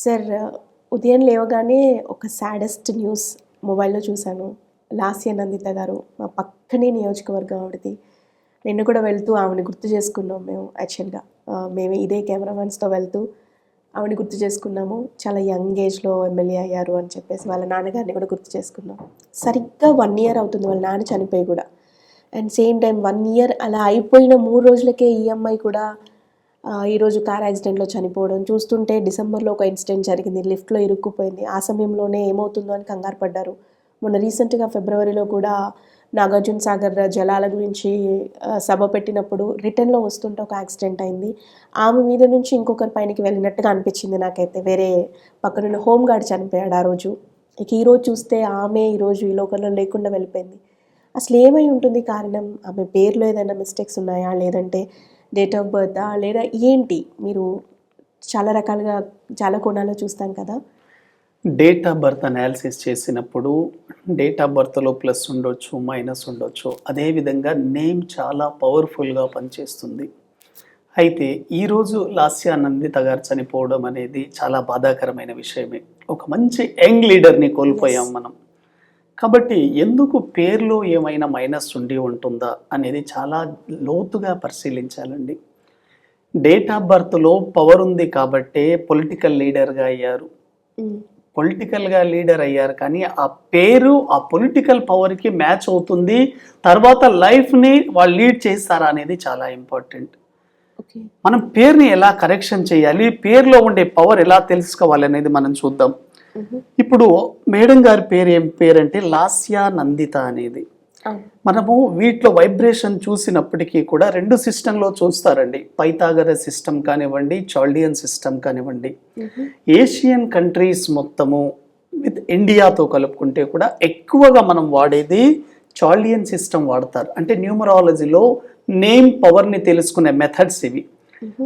Sir ఉదయం లేవగానే ఒక సాడెస్ట్ న్యూస్ మొబైల్లో చూశాను. లాస్య నందిత గారు మా పక్కనే నియోజకవర్గం ఆవిడది. నిన్ను కూడా వెళ్తూ ఆవిడని గుర్తు చేసుకున్నాం మేము యాక్చువల్గా. మేము ఇదే కెమెరామెన్స్తో వెళ్తూ ఆవిడని గుర్తు చేసుకున్నాము. చాలా యంగ్ ఏజ్లో ఎమ్మెల్యే అయ్యారు అని చెప్పేసి వాళ్ళ నాన్నగారిని కూడా గుర్తు చేసుకున్నాం. సరిగ్గా వన్ ఇయర్ అవుతుంది వాళ్ళ నాన్న చనిపోయి కూడా. And same time one year అలా అయిపోయిన మూడు రోజులకే ఈఎంఐ కూడా ఈరోజు కార్ యాక్సిడెంట్లో చనిపోవడం చూస్తుంటే డిసెంబర్లో ఒక ఇన్సిడెంట్ జరిగింది. లిఫ్ట్లో ఇరుక్కుపోయింది. ఆ సమయంలోనే ఏమవుతుందో అని కంగారు పడ్డారు. మొన్న రీసెంట్గా ఫిబ్రవరిలో కూడా నాగార్జున సాగర్ జలాల గురించి సభ పెట్టినప్పుడు రిటర్న్లో వస్తుంటే ఒక యాక్సిడెంట్ అయింది. ఆమె మీద నుంచి ఇంకొకరి పైనకి వెళ్ళినట్టుగా అనిపించింది నాకైతే. వేరే పక్కనున్న హోమ్ గార్డ్ చనిపోయాడు ఆ రోజు. ఇక ఈరోజు చూస్తే ఆమె ఈరోజు ఈ లోకంలో లేకుండా వెళ్ళిపోయింది. అసలు ఏమై ఉంటుంది కారణం? ఆమె పేరులో ఏదైనా మిస్టేక్స్ ఉన్నాయా? లేదంటే డేట్ ఆఫ్ బర్తా లేదా ఏంటి? మీరు చాలా రకాలుగా చాలా కోణాల్లో చూస్తాం కదా. డేట్ ఆఫ్ బర్త్ అనాలిసిస్ చేసినప్పుడు డేట్ ఆఫ్ బర్త్లో ప్లస్ ఉండొచ్చు మైనస్ ఉండొచ్చు. అదేవిధంగా నేమ్ చాలా పవర్ఫుల్గా పనిచేస్తుంది. అయితే ఈరోజు లాస్య నందిత గారు చనిపోవడం అనేది చాలా బాధాకరమైన విషయమే. ఒక మంచి యంగ్ లీడర్ని కోల్పోయాం మనం. కాబట్టి ఎందుకు పేరులో ఏమైనా మైనస్ ఉండి ఉంటుందా అనేది చాలా లోతుగా పరిశీలించాలండి. డేట్ ఆఫ్ బర్త్లో పవర్ ఉంది కాబట్టే పొలిటికల్ లీడర్గా అయ్యారు. పొలిటికల్గా లీడర్ అయ్యారు కానీ ఆ పేరు ఆ పొలిటికల్ పవర్కి మ్యాచ్ అవుతుంది. తర్వాత లైఫ్ని వాళ్ళు లీడ్ చేస్తారా అనేది చాలా ఇంపార్టెంట్ మనం పేరుని ఎలా కరెక్షన్ చేయాలి? పేరులో ఉండే పవర్ ఎలా తెలుసుకోవాలి అనేది మనం చూద్దాం. ఇప్పుడు మేడం గారి పేరు ఏం పేరు అంటే లాస్యా నందిత అనేది. మనము వీటిలో వైబ్రేషన్ చూసినప్పటికీ కూడా రెండు సిస్టంలో చూస్తారండి. పైతాగర సిస్టమ్ కానివ్వండి చాల్డియన్ సిస్టమ్ కానివ్వండి. ఏషియన్ కంట్రీస్ మొత్తము విత్ ఇండియాతో కలుపుకుంటే కూడా ఎక్కువగా మనం వాడేది చాల్డియన్ సిస్టమ్ వాడతారు. అంటే న్యూమరాలజీలో నేమ్ పవర్ని తెలుసుకునే మెథడ్స్ ఇవి.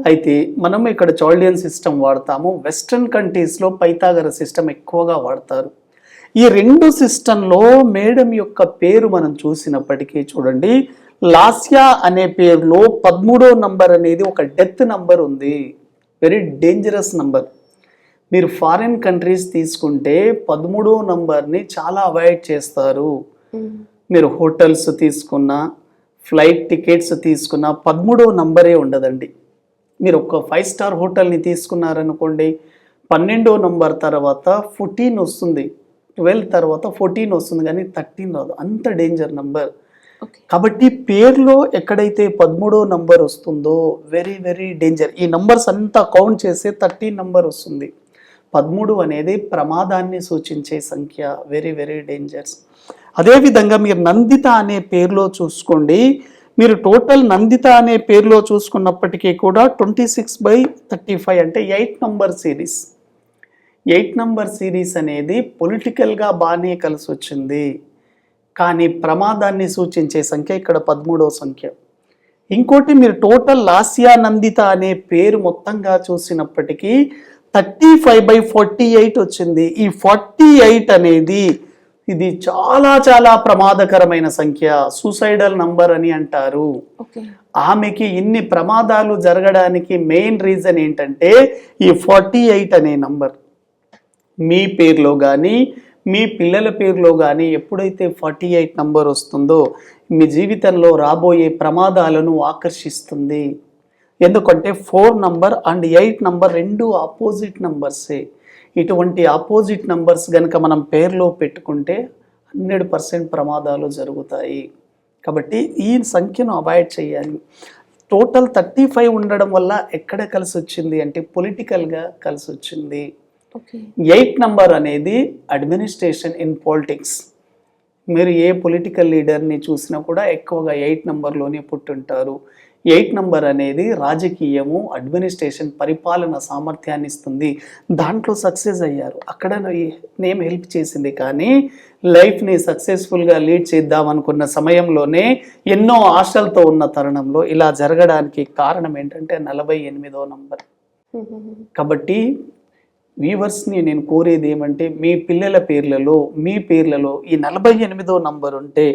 అయితే మనం ఇక్కడ చాల్డియన్ సిస్టమ్ వాడతాము వెస్ట్రన్ కంట్రీస్లో పైతాగర సిస్టమ్ ఎక్కువగా వాడతారు. ఈ రెండు సిస్టంలో మేడం యొక్క పేరు మనం చూసినప్పటికీ చూడండి లాస్యా అనే పేరులో పదమూడో నంబర్ అనేది ఒక డెత్ నంబర్ ఉంది. వెరీ డేంజరస్ నంబర్ మీరు ఫారిన్ కంట్రీస్ తీసుకుంటే పదమూడో నంబర్ని చాలా అవాయిడ్ చేస్తారు. మీరు హోటల్స్ తీసుకున్నా ఫ్లైట్ టికెట్స్ తీసుకున్నా పదమూడో నంబరే ఉండదండి. మీరు ఒక ఫైవ్ స్టార్ హోటల్ని తీసుకున్నారనుకోండి పన్నెండో నంబర్ తర్వాత ఫోర్టీన్ వస్తుంది ట్వెల్వ్ తర్వాత ఫోర్టీన్ వస్తుంది కానీ థర్టీన్ రాదు. అంత డేంజర్ నంబర్. కాబట్టి పేరులో ఎక్కడైతే పదమూడో నంబర్ వస్తుందో వెరీ వెరీ డేంజర్. ఈ నంబర్స్ అంతా కౌంట్ చేస్తే థర్టీన్ నంబర్ వస్తుంది. పదమూడు అనేది ప్రమాదాన్ని సూచించే సంఖ్య. Very very dangers. అదేవిధంగా మీరు నందిత అనే పేరులో చూసుకోండి మీరు టోటల్ నందిత అనే పేరులో చూసుకున్నప్పటికీ కూడా twenty six by thirty five అంటే eight number series. Eight number series అనేది పొలిటికల్గా బాగానే కలిసి వచ్చింది. కానీ ప్రమాదాన్ని సూచించే సంఖ్య ఇక్కడ పదమూడవ సంఖ్య. ఇంకోటి మీరు టోటల్ లాస్యా నందిత అనే పేరు మొత్తంగా చూసినప్పటికీ thirty five by forty eight వచ్చింది. ఈ ఫార్టీ ఎయిట్ అనేది ఇది చాలా చాలా ప్రమాదకరమైన సంఖ్య. సూసైడల్ నంబర్ అని అంటారు. ఆమెకి ఇన్ని ప్రమాదాలు జరగడానికి మెయిన్ రీజన్ ఏంటంటే ఈ ఫార్టీ ఎయిట్ అనే నంబర్ మీ పేరులో కానీ మీ పిల్లల పేరులో కానీ ఎప్పుడైతే ఫార్టీ ఎయిట్ నంబర్ వస్తుందో మీ జీవితంలో రాబోయే ప్రమాదాలను ఆకర్షిస్తుంది. ఎందుకంటే four number and eight number రెండు ఆపోజిట్ నంబర్సే ఇటువంటి ఆపోజిట్ నంబర్స్ కనుక మనం పేరులో పెట్టుకుంటే హండ్రెడ్ పర్సెంట్ ప్రమాదాలు జరుగుతాయి. కాబట్టి ఈ సంఖ్యను అవాయిడ్ చేయాలి. టోటల్ థర్టీ ఫైవ్ ఉండడం వల్ల ఎక్కడ కలిసి వచ్చింది అంటే పొలిటికల్గా కలిసి వచ్చింది ఎయిట్ నంబర్ అనేది అడ్మినిస్ట్రేషన్ ఇన్ పాలిటిక్స్. మీరు ఏ పొలిటికల్ లీడర్ని చూసినా కూడా ఎక్కువగా ఎయిట్ నంబర్లోనే పుట్టుంటారు. ఎయిట్ నంబర్ అనేది రాజకీయము అడ్మినిస్ట్రేషన్ పరిపాలన సామర్థ్యాన్ని ఇస్తుంది. దాంట్లో సక్సెస్ అయ్యారు. అక్కడ నేమ్ హెల్ప్ చేసింది కానీ లైఫ్ని సక్సెస్ఫుల్గా లీడ్ చేద్దాం అనుకున్న సమయంలోనే ఎన్నో ఆశలతో ఉన్న తరుణంలో ఇలా జరగడానికి కారణం ఏంటంటే నలభై ఎనిమిదో నంబర్. కాబట్టి వ్యూవర్స్ని నేను కోరేది ఏమంటే మీ పిల్లల పేర్లలో మీ పేర్లలో ఈ నలభై ఎనిమిదో నంబర్ ఉంటే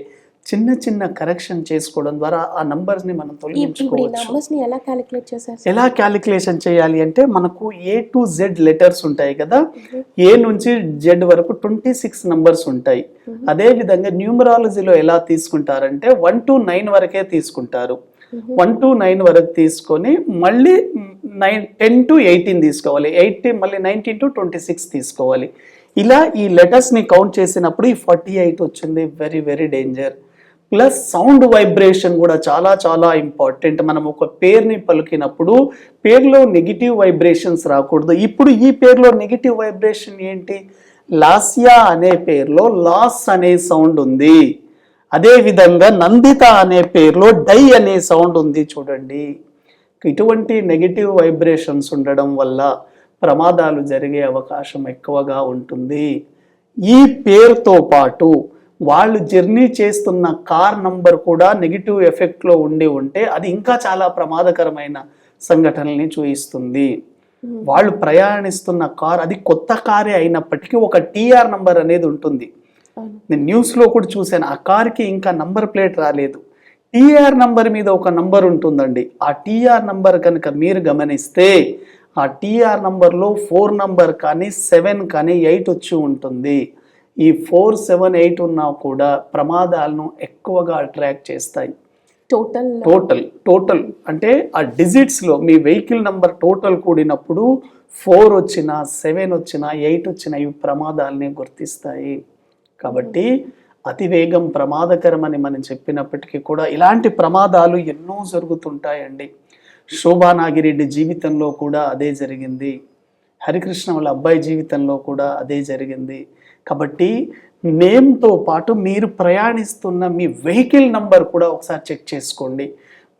చిన్న చిన్న కరెక్షన్ చేసుకోవడం ద్వారా ఆ numbers ని మనం తొలగించుకోవచ్చు. ఎలా క్యాలిక్యులేట్ చేశారు సార్? ఎలా క్యాలిక్యులేషన్ చేయాలి అంటే మనకు ఏ టు జెడ్ లెటర్స్ ఉంటాయి కదా. ఏ నుంచి జెడ్ వరకు ట్వంటీ సిక్స్ నంబర్స్ ఉంటాయి. అదే విధంగా న్యూమరాలజీలో ఎలా తీసుకుంటారంటే వన్ టు నైన్ వరకే తీసుకుంటారు. వన్ టు నైన్ వరకు తీసుకొని మళ్ళీ నైన్ టెన్ టు ఎయిటీన్ తీసుకోవాలి. ఎయిటీన్ మళ్ళీ నైన్టీన్ టు ట్వంటీ సిక్స్ తీసుకోవాలి. ఇలా ఈ లెటర్స్ని కౌంట్ చేసినప్పుడు ఈ ఫార్టీ ఎయిట్ వచ్చింది. Very very danger plus sound vibration కూడా చాలా చాలా ఇంపార్టెంట్. మనం ఒక పేరుని పలికినప్పుడు పేరులో నెగిటివ్ వైబ్రేషన్స్ రాకూడదు. ఇప్పుడు ఈ పేరులో నెగిటివ్ వైబ్రేషన్ ఏంటి? లాస్యా అనే పేరులో లాస్ అనే సౌండ్ ఉంది. అదేవిధంగా నందిత అనే పేరులో డై అనే సౌండ్ ఉంది చూడండి. ఇటువంటి నెగిటివ్ వైబ్రేషన్స్ ఉండడం వల్ల ప్రమాదాలు జరిగే అవకాశం ఎక్కువగా ఉంటుంది. ఈ పేరుతో పాటు వాళ్ళు జర్నీ చేస్తున్న కార్ నంబర్ కూడా నెగిటివ్ ఎఫెక్ట్లో ఉండి ఉంటే అది ఇంకా చాలా ప్రమాదకరమైన సంఘటనల్ని చూయిస్తుంది. వాళ్ళు ప్రయాణిస్తున్న కార్ అది కొత్త కారే అయినప్పటికీ ఒక టీఆర్ నంబర్ అనేది ఉంటుంది. నేను న్యూస్లో కూడా చూశాను ఆ కార్కి ఇంకా నంబర్ ప్లేట్ రాలేదు. టీఆర్ నంబర్ మీద ఒక నంబర్ ఉంటుందండి. ఆ టీఆర్ నంబర్ కనుక మీరు గమనిస్తే ఆ టీఆర్ నంబర్లో ఫోర్ నంబర్ కానీ సెవెన్ కానీ ఎయిట్ వచ్చి ఉంటుంది. ఈ ఫోర్ సెవెన్ ఎయిట్ ఉన్నా కూడా ప్రమాదాలను ఎక్కువగా అట్రాక్ట్ చేస్తాయి. టోటల్ టోటల్ టోటల్ అంటే ఆ డిజిట్స్లో మీ వెహికల్ నంబర్ టోటల్ కూడినప్పుడు ఫోర్ వచ్చినా సెవెన్ వచ్చినా ఎయిట్ వచ్చినా ఇవి ప్రమాదాలని గుర్తిస్తాయి. కాబట్టి అతివేగం ప్రమాదకరమని మనం చెప్పినప్పటికీ కూడా ఇలాంటి ప్రమాదాలు ఎన్నో జరుగుతుంటాయండి. శోభానాగిరెడ్డి జీవితంలో కూడా అదే జరిగింది. హరికృష్ణ వాళ్ళ అబ్బాయి జీవితంలో కూడా అదే జరిగింది. కాబట్టి నేమ్తో పాటు మీరు ప్రయాణిస్తున్న మీ వెహికల్ నంబర్ కూడా ఒకసారి చెక్ చేసుకోండి.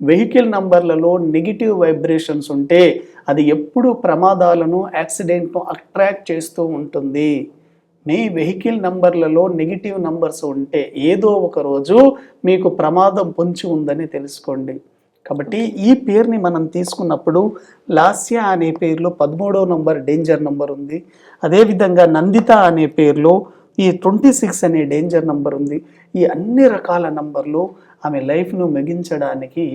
వెహికల్ నంబర్లలో నెగిటివ్ వైబ్రేషన్స్ ఉంటే అది ఎప్పుడు ప్రమాదాలను యాక్సిడెంట్ను అట్రాక్ట్ చేస్తూ ఉంటుంది. మీ వెహికల్ నంబర్లలో నెగిటివ్ నంబర్స్ ఉంటే ఏదో ఒక రోజు మీకు ప్రమాదం పొంచి ఉందని తెలుసుకోండి. కాబట్టి ఈ పేరుని మనం తీసుకున్నప్పుడు లాస్య అనే పేరులో పదమూడవ నంబర్ డేంజర్ నంబర్ ఉంది. అదేవిధంగా నందిత అనే పేరులో ఈ ట్వంటీ సిక్స్ అనే డేంజర్ నంబర్ ఉంది. ఈ అన్ని రకాల నంబర్లు ఆమె లైఫ్ను మెగించడానికి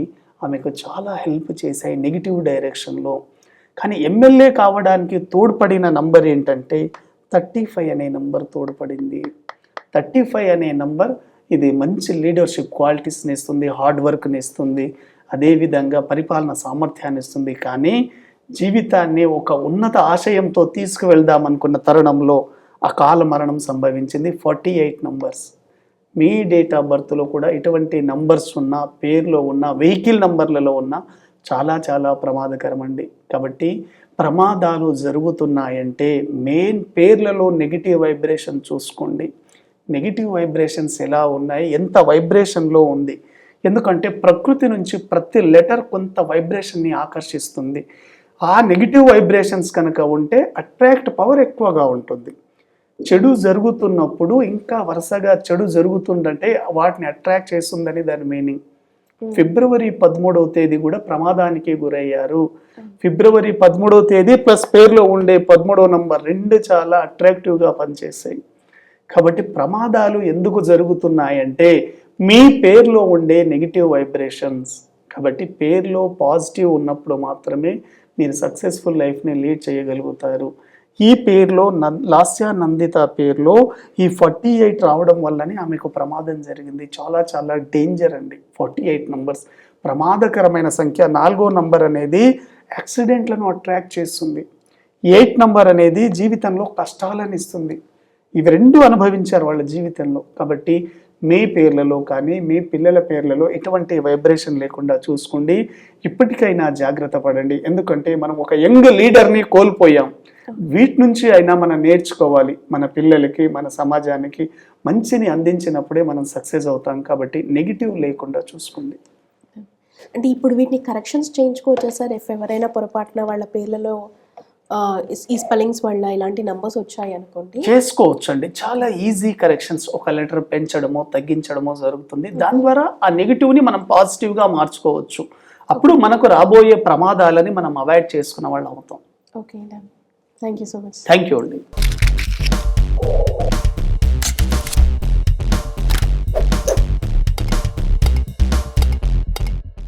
ఆమెకు చాలా హెల్ప్ చేశాయి నెగిటివ్ డైరెక్షన్లో. కానీ ఎమ్మెల్యే కావడానికి తోడ్పడిన నంబర్ ఏంటంటే థర్టీ ఫైవ్ అనే నంబర్ తోడ్పడింది. థర్టీ ఫైవ్ అనే నంబర్ ఇది మంచి లీడర్షిప్ క్వాలిటీస్ని ఇస్తుంది హార్డ్ వర్క్ని ఇస్తుంది. అదేవిధంగా పరిపాలన సామర్థ్యాన్ని ఇస్తుంది. కానీ జీవితాన్ని ఒక ఉన్నత ఆశయంతో తీసుకువెళ్దామనుకున్న తరుణంలో అకాల మరణం సంభవించింది. Forty eight numbers. Me date of బర్త్లో కూడా ఇటువంటి నంబర్స్ ఉన్న పేర్లో ఉన్న వెహికల్ నంబర్లలో ఉన్న చాలా చాలా ప్రమాదకరం అండి కాబట్టి ప్రమాదాలు జరుగుతున్నాయంటే మెయిన్ పేర్లలో నెగిటివ్ వైబ్రేషన్ చూసుకోండి. నెగిటివ్ వైబ్రేషన్స్ ఎలా ఉన్నాయి? ఎంత వైబ్రేషన్లో ఉంది? ఎందుకంటే ప్రకృతి నుంచి ప్రతి లెటర్ కొంత వైబ్రేషన్ని ఆకర్షిస్తుంది. ఆ నెగిటివ్ వైబ్రేషన్స్ కనుక ఉంటే అట్రాక్ట్ పవర్ ఎక్కువగా ఉంటుంది. చెడు జరుగుతున్నప్పుడు ఇంకా వరుసగా చెడు జరుగుతుందంటే వాటిని అట్రాక్ట్ చేస్తుందని దాని మీనింగ్. ఫిబ్రవరి పదమూడవ తేదీ కూడా ప్రమాదానికి గురయ్యారు. ఫిబ్రవరి పదమూడవ తేదీ ప్లస్ పేరులో ఉండే పదమూడవ నంబర్ రెండు చాలా అట్రాక్టివ్గా పనిచేసాయి కాబట్టి ప్రమాదాలు ఎందుకు జరుగుతున్నాయంటే మీ పేరులో ఉండే నెగిటివ్ వైబ్రేషన్స్ కాబట్టి పేరులో పాజిటివ్ ఉన్నప్పుడు మాత్రమే మీరు సక్సెస్ఫుల్ లైఫ్ని లీడ్ చేయగలుగుతారు. ఈ పేరులో నం లాస్యా నందిత పేరులో ఈ ఫార్టీ ఎయిట్ రావడం వల్లనే ఆమెకు ప్రమాదం జరిగింది. చాలా చాలా డేంజర్ అండి. ఫార్టీ ఎయిట్ నంబర్స్ ప్రమాదకరమైన సంఖ్య నాలుగో నంబర్ అనేది యాక్సిడెంట్లను అట్రాక్ట్ చేస్తుంది. ఎయిట్ నంబర్ అనేది జీవితంలో కష్టాలను ఇస్తుంది. ఇవి రెండు అనుభవించారు వాళ్ళ జీవితంలో. కాబట్టి మీ పేర్లలో కానీ మీ పిల్లల పేర్లలో ఎటువంటి వైబ్రేషన్ లేకుండా చూసుకోండి. ఇప్పటికైనా జాగ్రత్త పడండి. ఎందుకంటే మనం ఒక యంగ్ లీడర్ని కోల్పోయాం. వీటి నుంచి అయినా మనం నేర్చుకోవాలి. మన పిల్లలకి మన సమాజానికి మంచిని అందించినప్పుడే మనం సక్సెస్ అవుతాం కాబట్టి నెగిటివ్ లేకుండా చూసుకోండి. అంటే ఇప్పుడు వీటిని కరెక్షన్స్ చేయించుకోవచ్చా సార్? ఎఫ్ ఎవరైనా పొరపాటున వాళ్ళ పేర్లలో ఈ- స్పెల్లింగ్స్ వల్ల ఇలాంటి నంబర్స్ వచ్చాయి అనుకోండి. చేసుకోవచ్చు అండి చాలా ఈజీ కరెక్షన్స్ ఒక లెటర్ పెంచడమో తగ్గించడమో జరుగుతుంది. దాని ద్వారా ఆ నెగిటివ్ని మనం పాజిటివ్గా మార్చుకోవచ్చు. అప్పుడు మనకు రాబోయే ప్రమాదాలని మనం అవాయిడ్ చేసుకున్న వాళ్ళు అవుతాం. Okay thank you so much thank you అండి.